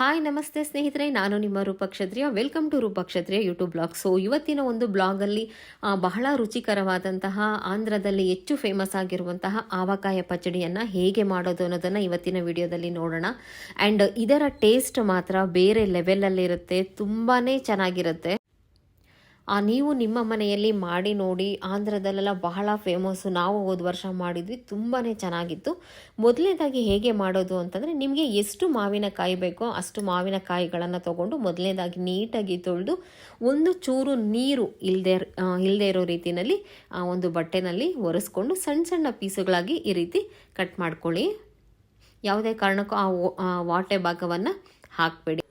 Hi ನಮಸ್ತೆ ಸ್ನೇಹಿತರೆ. ನಾನು ನಿಮ್ಮ Rupakshatriya. Welcome to Rupakshatriya YouTube blog so ಇವತ್ತಿನ ಒಂದು ಬ್ಲಾಗಲ್ಲಿ ಬಹಳ ರುಚಿಕರವಾದಂತಹ ಆಂಧ್ರದಲ್ಲಿ ಹೆಚ್ಚು ಫೇಮಸ್ ಆಗಿರುವಂತಹ ಆವಕಾಯ ಪಚಡಿಯನ್ನು ಹೇಗೆ ಮಾಡೋದು ಅನ್ನೋದನ್ನು ಇವತ್ತಿನ ವಿಡಿಯೋದಲ್ಲಿ ನೋಡೋಣ. ಆ್ಯಂಡ್ ಇದರ ಟೇಸ್ಟ್ ಮಾತ್ರ ಬೇರೆ ಲೆವೆಲಲ್ಲಿರುತ್ತೆ ತುಂಬಾ ಚೆನ್ನಾಗಿರುತ್ತೆ. ನೀವು ನಿಮ್ಮ ಮನೆಯಲ್ಲಿ ಮಾಡಿ ನೋಡಿ ಆಂಧ್ರದಲ್ಲೆಲ್ಲ ಬಹಳ ಫೇಮಸ್ಸು ನಾವು ಹೋದ ವರ್ಷ ಮಾಡಿದ್ವಿ ತುಂಬಾ ಚೆನ್ನಾಗಿತ್ತು. ಮೊದಲನೇದಾಗಿ ಹೇಗೆ ಮಾಡೋದು ಅಂತಂದರೆ ನಿಮಗೆ ಎಷ್ಟು ಮಾವಿನಕಾಯಿ ಬೇಕೋ ಅಷ್ಟು ಮಾವಿನಕಾಯಿಗಳನ್ನು ತೊಗೊಂಡು ಮೊದಲನೇದಾಗಿ ನೀಟಾಗಿ ತೊಳೆದು ಒಂದು ಚೂರು ನೀರು ಇಲ್ಲದೆ ಇಲ್ಲದೆ ಇರೋ ರೀತಿಯಲ್ಲಿ ಆ, ಒಂದು ಬಟ್ಟೆನಲ್ಲಿ ಒರೆಸ್ಕೊಂಡು ಸಣ್ಣ ಸಣ್ಣ ಪೀಸುಗಳಾಗಿ ಈ ರೀತಿ ಕಟ್ ಮಾಡ್ಕೊಳ್ಳಿ. ಯಾವುದೇ ಕಾರಣಕ್ಕೂ ಆ ಆ ವಾಟೆ ಭಾಗವನ್ನು ಹಾಕಬೇಡಿ.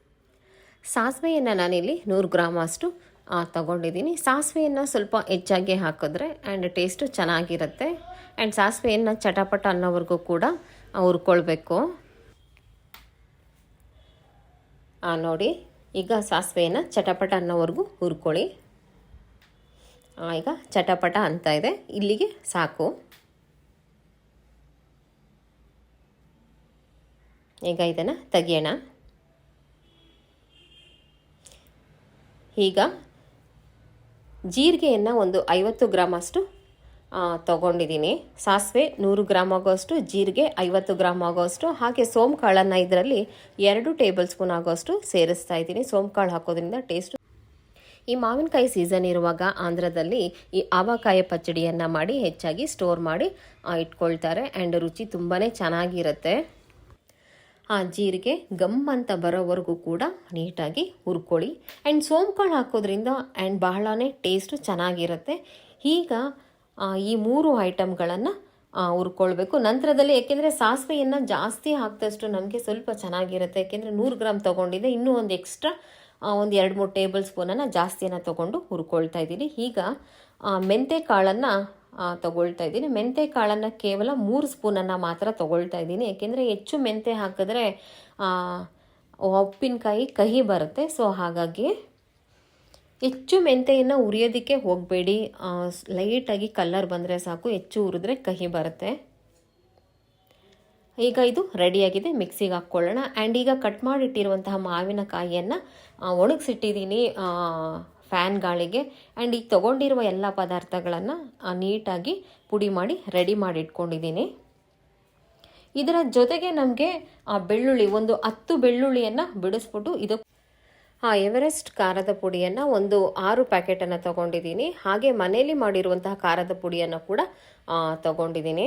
ಸಾಸಿವೆಯನ್ನು ನಾನಿಲ್ಲಿ ನೂರು ಗ್ರಾಮ್ ಅಷ್ಟು ಆ, ತಗೊಂಡಿದ್ದೀನಿ. ಸಾಸಿವೆಯನ್ನು ಸ್ವಲ್ಪ ಹೆಚ್ಚಾಗಿ ಹಾಕಿದ್ರೆ ಆ್ಯಂಡ್ ಟೇಸ್ಟು ಚೆನ್ನಾಗಿರುತ್ತೆ. ಆ್ಯಂಡ್ ಸಾಸಿವೆಯನ್ನು ಚಟಪಟ ಅನ್ನೋವರೆಗೂ ಕೂಡ ಹುರ್ಕೊಳ್ಬೇಕು. ಹಾಂ ನೋಡಿ, ಈಗ ಸಾಸಿವೆಯನ್ನು ಚಟಪಟ ಅನ್ನೋವರೆಗೂ ಹುರ್ಕೊಳ್ಳಿ. ಈಗ ಚಟಪಟ ಅಂತ ಇದೆ. ಇಲ್ಲಿಗೆ ಸಾಕು. ಈಗ ಇದನ್ನು ತೆಗಿಯೋಣ. ಈಗ ಜೀರಿಗೆಯನ್ನು ಒಂದು ಐವತ್ತು ಗ್ರಾಮ್ ಅಷ್ಟು ತಗೊಂಡಿದ್ದೀನಿ. ಸಾಸಿವೆ ನೂರು ಗ್ರಾಮ್ ಆಗೋಷ್ಟು ಜೀರಿಗೆ ಐವತ್ತು ಗ್ರಾಮ್ ಆಗೋಷ್ಟು ಹಾಗೆ ಸೋಂಕಾಳನ್ನು ಇದರಲ್ಲಿ ಎರಡು ಟೇಬಲ್ ಸ್ಪೂನ್ ಆಗೋಷ್ಟು ಸೇರಿಸ್ತಾ ಇದ್ದೀನಿ. ಸೋಂಕಾಳು ಹಾಕೋದ್ರಿಂದ ಟೇಸ್ಟ್ ಈ ಮಾವಿನಕಾಯಿ ಸೀಸನ್ ಇರುವಾಗ ಆಂಧ್ರದಲ್ಲಿ ಈ ಆವಕಾಯಿ ಪಚ್ಚಡಿಯನ್ನು ಮಾಡಿ ಹೆಚ್ಚಾಗಿ ಸ್ಟೋರ್ ಮಾಡಿ ಇಟ್ಕೊಳ್ತಾರೆ. ಆ್ಯಂಡ್ ರುಚಿ ತುಂಬಾ ಚೆನ್ನಾಗಿರುತ್ತೆ. ಆ ಜೀರಿಗೆ ಗಮ್ ಅಂತ ಬರೋವರೆಗೂ ಕೂಡ ನೀಟಾಗಿ ಹುರ್ಕೊಳ್ಳಿ. ಆ್ಯಂಡ್ ಸೋಂಕಾಳು ಹಾಕೋದ್ರಿಂದ ಆ್ಯಂಡ್ ಬಹಳನೇ ಟೇಸ್ಟು ಚೆನ್ನಾಗಿರುತ್ತೆ. ಈಗ ಈ ಮೂರು ಐಟಮ್ಗಳನ್ನು ಹುರ್ಕೊಳ್ಬೇಕು. ನಂತರದಲ್ಲಿ ಏಕೆಂದರೆ ಸಾಸಿವೆಯನ್ನು ಜಾಸ್ತಿ ಹಾಕಿದಷ್ಟು ನಮಗೆ ಸ್ವಲ್ಪ ಚೆನ್ನಾಗಿರುತ್ತೆ. ಯಾಕೆಂದರೆ ನೂರು ಗ್ರಾಮ್ ತೊಗೊಂಡಿದ್ದೆ. ಇನ್ನೂ ಒಂದು ಎಕ್ಸ್ಟ್ರಾ ಒಂದು ಎರಡು ಮೂರು ಟೇಬಲ್ ಸ್ಪೂನನ್ನು ಜಾಸ್ತಿಯನ್ನು ತೊಗೊಂಡು ಹುರ್ಕೊಳ್ತಾ ಇದ್ದೀನಿ. ಈಗ ಮೆಂತೆ ಕಾಳನ್ನು ತಗೊಳ್ತಾ ಇದ್ದೀನಿ. ಮೆಂತೆ ಕಾಳನ್ನು ಕೇವಲ ಮೂರು ಸ್ಪೂನನ್ನು ಮಾತ್ರ ತಗೊಳ್ತಾ ಇದ್ದೀನಿ. ಏಕೆಂದರೆ ಹೆಚ್ಚು ಮೆಂತೆ ಹಾಕಿದ್ರೆ ಉಪ್ಪಿನಕಾಯಿ ಕಹಿ ಬರುತ್ತೆ. ಸೊ, ಹಾಗಾಗಿ ಹೆಚ್ಚು ಮೆಂತೆಯನ್ನು ಉರಿಯೋದಕ್ಕೆ ಹೋಗಬೇಡಿ. ಲೈಟಾಗಿ ಕಲ್ಲರ್ ಬಂದರೆ ಸಾಕು, ಹೆಚ್ಚು ಉರಿದ್ರೆ ಕಹಿ ಬರುತ್ತೆ. ಈಗ ಇದು ರೆಡಿಯಾಗಿದೆ, ಮಿಕ್ಸಿಗೆ ಹಾಕ್ಕೊಳ್ಳೋಣ. ಆ್ಯಂಡ್ ಈಗ ಕಟ್ ಮಾಡಿಟ್ಟಿರುವಂತಹ ಮಾವಿನಕಾಯಿಯನ್ನು ಒಣಗಿಸಿಟ್ಟಿದ್ದೀನಿ. ಫ್ಯಾನ್ ಗಾಳಿಗೆ ಆ್ಯಂಡ್ ಈಗ ತೊಗೊಂಡಿರುವ ಎಲ್ಲ ಪದಾರ್ಥಗಳನ್ನು ನೀಟಾಗಿ ಪುಡಿ ಮಾಡಿ, ರೆಡಿ ಮಾಡಿ ಇಟ್ಕೊಂಡಿದ್ದೀನಿ. ಇದರ ಜೊತೆಗೆ ನಮಗೆ, ಆ, ಬೆಳ್ಳುಳ್ಳಿ, ಒಂದು ಹತ್ತು ಬೆಳ್ಳುಳ್ಳಿಯನ್ನು ಬಿಡಿಸ್ಬಿಟ್ಟು ಇದು ಆ, ಎವರೆಸ್ಟ್ ಖಾರದ ಪುಡಿಯನ್ನು ಒಂದು ಆರು ಪ್ಯಾಕೆಟನ್ನು ತೊಗೊಂಡಿದ್ದೀನಿ. ಹಾಗೆ ಮನೆಯಲ್ಲಿ ಮಾಡಿರುವಂತಹ ಖಾರದ ಪುಡಿಯನ್ನು ಕೂಡ ತಗೊಂಡಿದ್ದೀನಿ.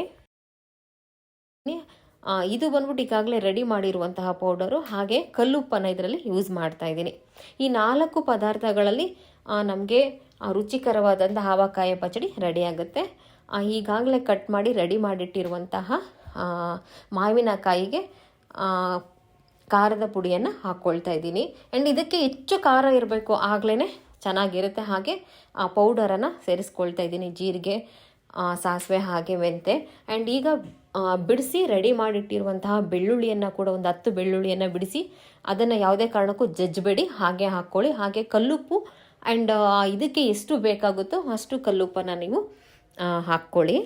ಇದು ಬಂದ್ಬಿಟ್ಟು ಈಗಾಗಲೇ ರೆಡಿ ಮಾಡಿರುವಂತಹ ಪೌಡರು. ಹಾಗೆ ಕಲ್ಲುಪ್ಪನ್ನು ಇದರಲ್ಲಿ ಯೂಸ್ ಮಾಡ್ತಾ ಇದ್ದೀನಿ. ಈ ನಾಲ್ಕು ಪದಾರ್ಥಗಳಲ್ಲಿ ನಮಗೆ ರುಚಿಕರವಾದಂಥ ಹಾವಕಾಯ ಪಚಡಿ ರೆಡಿ ಆಗುತ್ತೆ. ಆ, ಈಗಾಗಲೇ ಕಟ್ ಮಾಡಿ ರೆಡಿ ಮಾಡಿಟ್ಟಿರುವಂತಹ ಮಾವಿನಕಾಯಿಗೆ ಖಾರದ ಪುಡಿಯನ್ನು ಹಾಕ್ಕೊಳ್ತಾ ಇದ್ದೀನಿ. ಆ್ಯಂಡ್ ಇದಕ್ಕೆ ಹೆಚ್ಚು ಖಾರ ಇರಬೇಕು ಆಗಲೇ ಚೆನ್ನಾಗಿರುತ್ತೆ. ಹಾಗೆ ಆ ಪೌಡರನ್ನು ಸೇರಿಸ್ಕೊಳ್ತಾ ಇದ್ದೀನಿ ಜೀರಿಗೆ ಸಾಸಿವೆ ಹಾಗೆ ಮೆಂತೆ. ಆ್ಯಂಡ್ ಈಗ ಬಿಡಿಸಿ ರೆಡಿ ಮಾಡಿಟ್ಟಿರುವಂತಹ ಬೆಳ್ಳುಳ್ಳಿಯನ್ನು ಕೂಡ ಒಂದು ಹತ್ತು ಬೆಳ್ಳುಳ್ಳಿಯನ್ನು ಬಿಡಿಸಿ ಅದನ್ನು ಯಾವುದೇ ಕಾರಣಕ್ಕೂ ಜಜ್ಜಬೇಡಿ. ಹಾಗೆ ಹಾಕ್ಕೊಳ್ಳಿ. ಹಾಗೆ ಕಲ್ಲುಪ್ಪು ಆ್ಯಂಡ್ ಇದಕ್ಕೆ ಎಷ್ಟು ಬೇಕಾಗುತ್ತೋ ಅಷ್ಟು ಕಲ್ಲುಪ್ಪನ್ನು ನೀವು ಹಾಕ್ಕೊಳ್ಳಿ.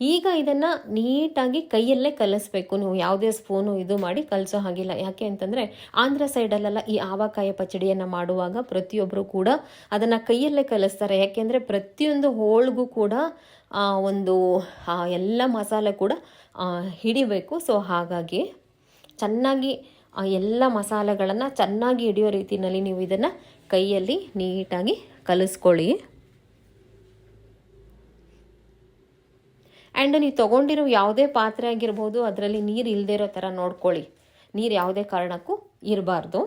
ಈಗ ಇದನ್ನು ನೀಟಾಗಿ ಕೈಯಲ್ಲೇ ಕಲಿಸ್ಬೇಕು. ನೀವು ಯಾವುದೇ ಸ್ಪೂನು ಇದು ಮಾಡಿ ಕಲಿಸೋ ಹಾಗಿಲ್ಲ. ಯಾಕೆ ಅಂತಂದರೆ, ಆಂಧ್ರ ಸೈಡಲ್ಲೆಲ್ಲ ಈ ಆವಕಾಯ ಪಚಡಿಯನ್ನು ಮಾಡುವಾಗ ಪ್ರತಿಯೊಬ್ಬರು ಕೂಡ ಅದನ್ನು ಕೈಯಲ್ಲೇ ಕಲಿಸ್ತಾರೆ. ಯಾಕೆಂದರೆ ಪ್ರತಿಯೊಂದು ಹೋಳಿಗೂ ಕೂಡ ಒಂದು ಎಲ್ಲ ಮಸಾಲೆ ಕೂಡ ಹಿಡಿಬೇಕು. ಸೊ ಹಾಗಾಗಿ ಚೆನ್ನಾಗಿ ಎಲ್ಲ ಮಸಾಲೆಗಳನ್ನು ಚೆನ್ನಾಗಿ ಹಿಡಿಯೋ ರೀತಿಯಲ್ಲಿ ನೀವು ಇದನ್ನು ಕೈಯಲ್ಲಿ ನೀಟಾಗಿ ಕಲಿಸ್ಕೊಳ್ಳಿ. ಆ್ಯಂಡ್ ನೀವು ತೊಗೊಂಡಿರೋ ಯಾವುದೇ ಪಾತ್ರೆ ಆಗಿರ್ಬೋದು, ಅದರಲ್ಲಿ ನೀರು ಇಲ್ಲದೇ ಇರೋ ಥರ ನೋಡ್ಕೊಳ್ಳಿ. ನೀರು ಯಾವುದೇ ಕಾರಣಕ್ಕೂ ಇರಬಾರ್ದು.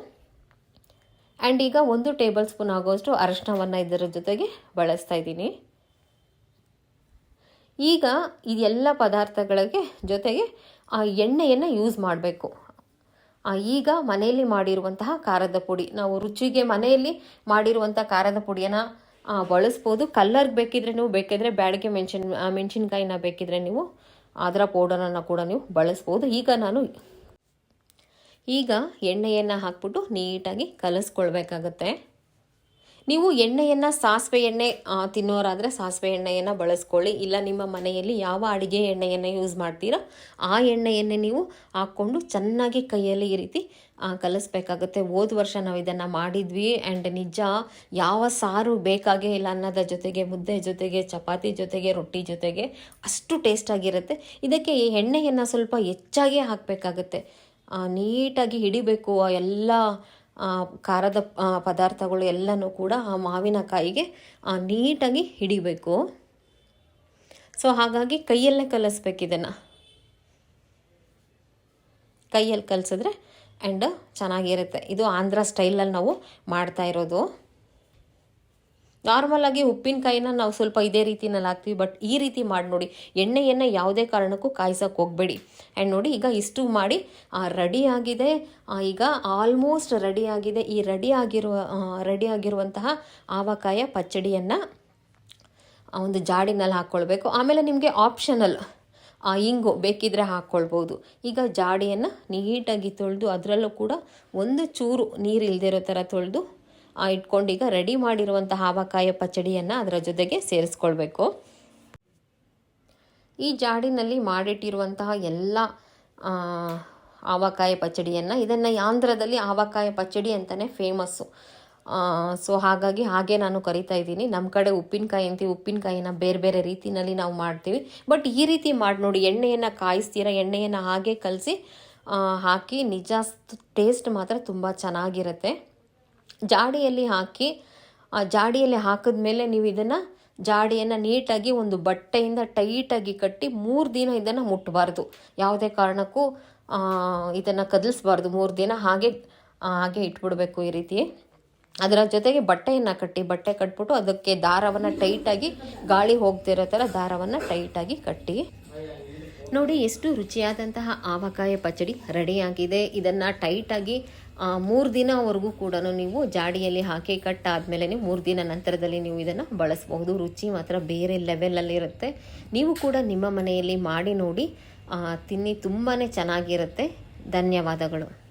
ಆ್ಯಂಡ್ ಈಗ ಒಂದು ಟೇಬಲ್ ಸ್ಪೂನ್ ಆಗೋಷ್ಟು ಅರಶಿನವನ್ನು ಇದರ ಜೊತೆಗೆ ಬಳಸ್ತಾ ಇದ್ದೀನಿ. ಈಗ ಇದೆಲ್ಲ ಪದಾರ್ಥಗಳಿಗೆ ಜೊತೆಗೆ ಆ ಎಣ್ಣೆಯನ್ನು ಯೂಸ್ ಮಾಡಬೇಕು. ಈಗ ಮನೆಯಲ್ಲಿ ಮಾಡಿರುವಂತಹ ಖಾರದ ಪುಡಿ. ನಾವು ರುಚಿಗೆ ಮನೆಯಲ್ಲಿ ಮಾಡಿರುವಂಥ ಖಾರದ ಪುಡಿಯನ್ನು ಬಳಸ್ಬೋದು. ಕಲ್ಲರ್ಗೆ ಬೇಕಿದ್ರೆ ನೀವು, ಬೇಕಿದ್ರೆ ಬ್ಯಾಡಿಗೆ ಮೆಣಸಿನ ಮೆಣಸಿನ್ಕಾಯಿನ ಬೇಕಿದ್ರೆ ನೀವು ಅದರ ಪೌಡರನ್ನು ಕೂಡ ನೀವು ಬಳಸ್ಬೋದು. ಈಗ ನಾನು, ಈಗ ಎಣ್ಣೆಯನ್ನು ಹಾಕ್ಬಿಟ್ಟು ನೀಟಾಗಿ ಕಲಿಸ್ಕೊಳ್ಬೇಕಾಗತ್ತೆ. ನೀವು ಎಣ್ಣೆಯನ್ನು ಸಾಸಿವೆ ಎಣ್ಣೆ ತಿನ್ನೋರಾದರೆ ಸಾಸಿವೆ ಎಣ್ಣೆಯನ್ನು ಬಳಸ್ಕೊಳ್ಳಿ. ಇಲ್ಲ ನಿಮ್ಮ ಮನೆಯಲ್ಲಿ ಯಾವ ಅಡುಗೆ ಎಣ್ಣೆಯನ್ನು ಯೂಸ್ ಮಾಡ್ತೀರೋ, ಆ ಎಣ್ಣೆಯನ್ನೇ ನೀವು ಹಾಕ್ಕೊಂಡು ಚೆನ್ನಾಗಿ ಕೈಯಲ್ಲಿ ಈ ರೀತಿ ಕಲಿಸ್ಬೇಕಾಗುತ್ತೆ. ಹೋದ ವರ್ಷ ನಾವು ಇದನ್ನು ಮಾಡಿದ್ವಿ ಆ್ಯಂಡ್ ನಿಜ ಯಾವ ಸಾರು ಬೇಕಾಗೇ ಇಲ್ಲ, ಅನ್ನದ ಜೊತೆಗೆ, ಮುದ್ದೆ ಜೊತೆಗೆ, ಚಪಾತಿ ಜೊತೆಗೆ, ರೊಟ್ಟಿ ಜೊತೆಗೆ ಅಷ್ಟು ಟೇಸ್ಟಾಗಿರುತ್ತೆ ಇದಕ್ಕೆ ಈ ಎಣ್ಣೆಯನ್ನು ಸ್ವಲ್ಪ ಹೆಚ್ಚಾಗಿ ಹಾಕಬೇಕಾಗುತ್ತೆ. ನೀಟಾಗಿ ಹಿಡಿಬೇಕು ಆ ಎಲ್ಲ ಖಾರದ ಪದಾರ್ಥಗಳು ಎಲ್ಲನೂ ಕೂಡ ಆ ಮಾವಿನಕಾಯಿಗೆ ನೀಟಾಗಿ ಹಿಡಿಬೇಕು. ಸೊ ಹಾಗಾಗಿ ಕೈಯಲ್ಲೇ ಕಲಿಸ್ಬೇಕು ಇದನ್ನು. ಕೈಯಲ್ಲಿ ಕಲಿಸಿದ್ರೆ ಆ್ಯಂಡ್ ಚೆನ್ನಾಗಿರುತ್ತೆ. ಇದು ಆಂಧ್ರ ಸ್ಟೈಲಲ್ಲಿ ನಾವು ಮಾಡ್ತಾ ಇರೋದು. ನಾರ್ಮಲಾಗಿ ಉಪ್ಪಿನಕಾಯಿನ ನಾವು ಸ್ವಲ್ಪ ಇದೇ ರೀತಿನಲ್ಲಿ ಹಾಕ್ತೀವಿ ಬಟ್ ಈ ರೀತಿ ಮಾಡಿ ನೋಡಿ, ಎಣ್ಣೆಯನ್ನು ಯಾವುದೇ ಕಾರಣಕ್ಕೂ ಕಾಯಿಸೋಕೆ ಹೋಗಬೇಡಿ. ಆ್ಯಂಡ್ ನೋಡಿ, ಈಗ ಇಷ್ಟು ಮಾಡಿ ರೆಡಿ ಆಗಿದೆ ಈಗ ಆಲ್ಮೋಸ್ಟ್ ರೆಡಿ ಆಗಿದೆ. ಈ ರೆಡಿ ಆಗಿರುವ ರೆಡಿ ಆಗಿರುವಂತಹ ಆವಕಾಯ ಪಚ್ಚಡಿಯನ್ನು ಒಂದು ಜಾಡಿನಲ್ಲಿ ಹಾಕ್ಕೊಳ್ಬೇಕು. ಆಮೇಲೆ ನಿಮಗೆ ಆಪ್ಷನಲ್ ಇಂಗು ಬೇಕಿದ್ರೆ ಹಾಕ್ಕೊಳ್ಬೋದು. ಈಗ ಜಾಡಿಯನ್ನು ನೀಟಾಗಿ ತೊಳೆದು, ಅದರಲ್ಲೂ ಕೂಡ ಒಂದು ಚೂರು ನೀರು ಇಲ್ಲದಿರೋ ಥರ ತೊಳೆದು ಇಟ್ಕೊಂಡು ಈಗ ರೆಡಿ ಮಾಡಿರುವಂತಹ ಆವಕಾಯ ಪಚ್ಚಡಿಯನ್ನು ಅದರ ಜೊತೆಗೆ ಸೇರಿಸ್ಕೊಳ್ಬೇಕು. ಈ ಜಾಡಿನಲ್ಲಿ ಮಾಡಿಟ್ಟಿರುವಂತಹ ಎಲ್ಲ ಆವಕಾಯ ಪಚ್ಚಡಿಯನ್ನು ಇದನ್ನು ಆಂಧ್ರದಲ್ಲಿ ಆವಕಾಯ ಪಚಡಿ ಅಂತಲೇ ಫೇಮಸ್ಸು ಸೊ ಹಾಗಾಗಿ ಹಾಗೆ ನಾನು ಕರಿತಾ ಇದ್ದೀನಿ. ನಮ್ಮ ಕಡೆ ಉಪ್ಪಿನಕಾಯಿ ಅಂತೀವಿ ಉಪ್ಪಿನಕಾಯಿನ ಬೇರೆ ಬೇರೆ ರೀತಿಯಲ್ಲಿ ನಾವು ಮಾಡ್ತೀವಿ. ಬಟ್ ಈ ರೀತಿ ಮಾಡಿ ನೋಡಿ, ಎಣ್ಣೆಯನ್ನು ಕಾಯಿಸ್ತೀರ, ಎಣ್ಣೆಯನ್ನು ಹಾಗೆ ಕಲಸಿ ಹಾಕಿ ನಿಜ ಟೇಸ್ಟ್ ಮಾತ್ರ ತುಂಬ ಚೆನ್ನಾಗಿರುತ್ತೆ. ಜಾಡಿಯಲ್ಲಿ ಹಾಕಿ, ಆ ಜಾಡಿಯಲ್ಲಿ ಹಾಕಿದ್ಮೇಲೆ ನೀವು ಇದನ್ನು ಜಾಡಿಯನ್ನು ನೀಟಾಗಿ ಒಂದು ಬಟ್ಟೆಯಿಂದ ಟೈಟಾಗಿ ಕಟ್ಟಿ ಮೂರು ದಿನ ಇದನ್ನು ಮುಟ್ಟಬಾರ್ದು ಯಾವುದೇ ಕಾರಣಕ್ಕೂ ಇದನ್ನು ಕದಲಿಸ್ಬಾರ್ದು. ಮೂರು ದಿನ ಹಾಗೆ ಹಾಗೆ ಇಟ್ಬಿಡಬೇಕು ಈ ರೀತಿ. ಅದರ ಜೊತೆಗೆ ಬಟ್ಟೆಯನ್ನು ಕಟ್ಟಿ, ಬಟ್ಟೆ ಕಟ್ಬಿಟ್ಟು ಅದಕ್ಕೆ ದಾರವನ್ನು ಟೈಟಾಗಿ, ಗಾಳಿ ಹೋಗ್ತಿರೋ ಥರ ದಾರವನ್ನು ಟೈಟಾಗಿ ಕಟ್ಟಿ. ನೋಡಿ, ಎಷ್ಟು ರುಚಿಯಾದಂತಹ ಆವಕಾಯ ಪಚಡಿ ರೆಡಿಯಾಗಿದೆ ಇದನ್ನು ಟೈಟಾಗಿ ಮೂರು ದಿನವರೆಗೂ ಕೂಡ ನೀವು ಜಾಡಿಯಲ್ಲಿ ಹಾಕಿ ಕಟ್ ಆದಮೇಲೆ ಮೂರು ದಿನ ನಂತರದಲ್ಲಿ ನೀವು ಇದನ್ನು ಬಳಸಬಹುದು. ರುಚಿ ಮಾತ್ರ ಬೇರೆ ಲೆವೆಲಲ್ಲಿರುತ್ತೆ ನೀವು ಕೂಡ ನಿಮ್ಮ ಮನೆಯಲ್ಲಿ ಮಾಡಿ ನೋಡಿ ತಿನ್ನಿ ತುಂಬಾ ಚೆನ್ನಾಗಿರುತ್ತೆ. ಧನ್ಯವಾದಗಳು.